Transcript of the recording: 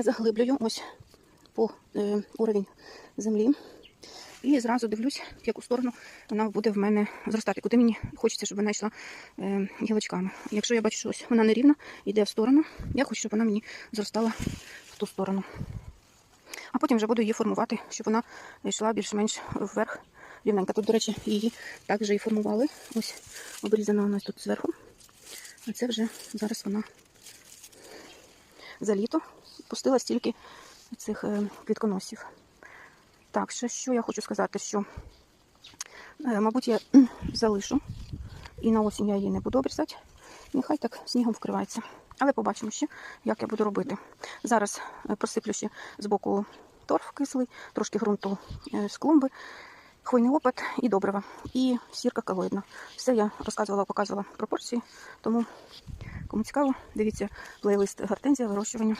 Заглиблюю ось по е, уровень землі. І зразу дивлюсь, в яку сторону вона буде в мене зростати. Куди мені хочеться, щоб вона йшла е, гілочками. Якщо я бачу, що ось вона нерівна, йде в сторону, я хочу, щоб вона мені зростала в ту сторону. А потім вже буду її формувати, щоб вона йшла більш-менш вверх рівненько. Тут, до речі, її так вже і формували. Ось обрізана нас тут зверху. А це вже зараз вона за літо пустила стільки цих е, квітконосів. Так, ще що я хочу сказати, що, е, мабуть, я залишу. І на осінь я її не буду обрізати. Нехай так снігом вкривається. Але побачимо ще, як я буду робити. Зараз е, просиплю ще з боку торф кислий, трошки ґрунту з клумби, хвойний опад і добрива. І сірка колоїдна. Все я розказувала, показувала пропорції. Тому, кому цікаво, дивіться плейлист гортензія вирощування.